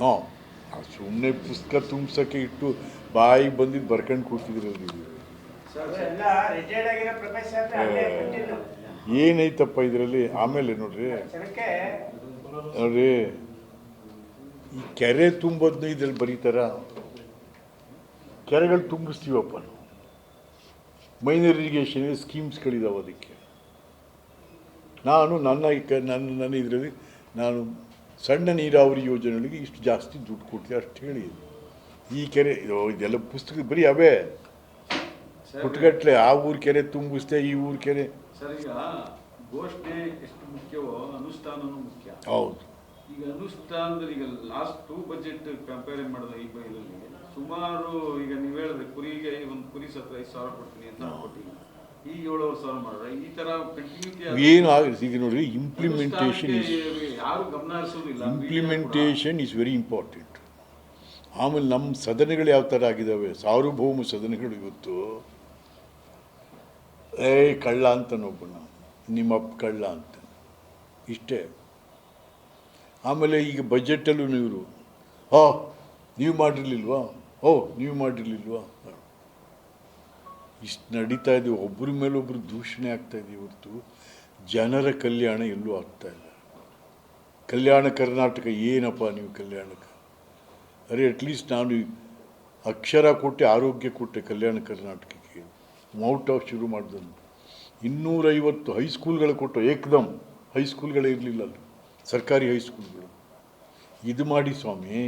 No ಸುಮ್ಮನೆ ಪುಸ್ತಕ ತುಂಬಿಸೋಕ್ಕೆ ಇಟ್ಟು ಬಾಯಿಗೆ ಬಂದಿದ್ದು ಬರ್ಕೊಂಡು ಕಂಟಿನ್ಯೂ ಏನೈತಪ್ಪ ಇದರಲ್ಲಿ? ಆಮೇಲೆ ನೋಡ್ರಿ. ನೋಡ್ರಿ ಈ ಕೆರೆ ತುಂಬೋದನ್ನ ಇದ್ರಲ್ಲಿ ಬರೀತಾರ? ಕೆರೆಗಳು ತುಂಬಿಸ್ತೀವಪ್ಪ ನಾವು. ಮೈನರ್ ಇರಿಗೇಷನ್ ಸ್ಕೀಮ್ಸ್ಗಳಿದಾವೆ ಅದಕ್ಕೆ. ನಾನು ನನ್ನ ನನ್ನ ನನ್ನ ಇದರಲ್ಲಿ ನಾನು ಸಣ್ಣ ನೀರಾವರಿ ಯೋಜನೆಗಳಿಗೆ ಇಷ್ಟು ಜಾಸ್ತಿ ದುಡ್ಡು ಕೊಡ್ತೀವಿ ಅಷ್ಟು ಹೇಳಿ. ಈ ಕೆರೆ ಇದೆಲ್ಲ ಪುಸ್ತಕ ಬರೀ ಅವೇ. ಪುಟ್ಗಟ್ಲೆ ಆ ಊರು ಕೆರೆ ತುಂಬಿಸ್ತೆ ಈ ಊರು ಕೆರೆ. ಘೋಷಣೆ ಎಷ್ಟು ಮುಖ್ಯವೋ ಅನುಷ್ಠಾನನೂ ಮುಖ್ಯ. ಹೌದು. ಈಗ ಅನುಷ್ಠಾನದಲ್ಲಿ ಈಗ ಲಾಸ್ಟ್ ಟು ಬಜೆಟ್ ಕಂಪೇರ್ ಮಾಡಿದ ಈ ಬೈಲಲ್ಲಿ ಸುಮಾರು ಈಗ ನೀವು ಹೇಳಿದ್ರೆ ಕುರಿಗೆ ಒಂದು ಕುರಿ ಸತ್ರ ಐದು ಸಾವಿರ ಕೊಡ್ತೀನಿ ಅಂತ ಕೊಟ್ಟಿಲ್ಲ ಈಗ ಏಳುವರೆ ಸಾವಿರ ಮಾಡಿದ್ರೆ ಈ ತರ ಕಂಟಿನ್ಯೂಟಿ ಏನು ಆಗಿದೆ ಈಗ ನೋಡಿ implementation implementation is very important ಆಮೇಲೆ ನಮ್ಮ ಸದನಗಳು ಯಾವ ಥರ ಆಗಿದ್ದಾವೆ? ಸಾರ್ವಭೌಮ ಸದನಗಳು ಇವತ್ತು. ಏ, ಕಳ್ಳ ಅಂತನೊಬ್ಬನ ನಿಮ್ಮಪ್ಪ ಕಳ್ಳ ಅಂತ. ಇಷ್ಟೇ. ಆಮೇಲೆ ಈಗ ಬಜೆಟಲ್ಲೂ ಇವರು. ಓ ನೀವು ಮಾಡಿರಲಿಲ್ವಾ? ಓ, ನೀವು ಮಾಡಿರಲಿಲ್ವಾ? ಇಷ್ಟು ನಡೀತಾ ಇದೆ. ಒಬ್ಬರ ಮೇಲೊಬ್ಬರು ದೂಷಣೆ ಆಗ್ತಾ ಇದೆ ಹೊರತು ಜನರ ಕಲ್ಯಾಣ ಎಲ್ಲೂ ಆಗ್ತಾ ಇಲ್ಲ. ಕಲ್ಯಾಣ ಕರ್ನಾಟಕ ಏನಪ್ಪ ನೀವು ಕಲ್ಯಾಣಕ್ಕೆ? ಅರೆ ಅಟ್ಲೀಸ್ಟ್ ನಾನು ಅಕ್ಷರ ಕೊಟ್ಟೆ, ಆರೋಗ್ಯ ಕೊಟ್ಟೆ ಕಲ್ಯಾಣ ಕರ್ನಾಟಕಕ್ಕೆ. ಮೌಟ್ ಆಫ್ ಶುರು ಮಾಡಿದನು ಇನ್ನೂರೈವತ್ತು ಹೈಸ್ಕೂಲ್ಗಳು ಕೊಟ್ಟು ಏಕದಮ್ ಹೈಸ್ಕೂಲ್ಗಳೇ ಇರಲಿಲ್ಲ ಅಲ್ಲಿ. ಸರ್ಕಾರಿ ಹೈಸ್ಕೂಲ್ಗಳು ಇದು ಮಾಡಿ ಸ್ವಾಮಿ.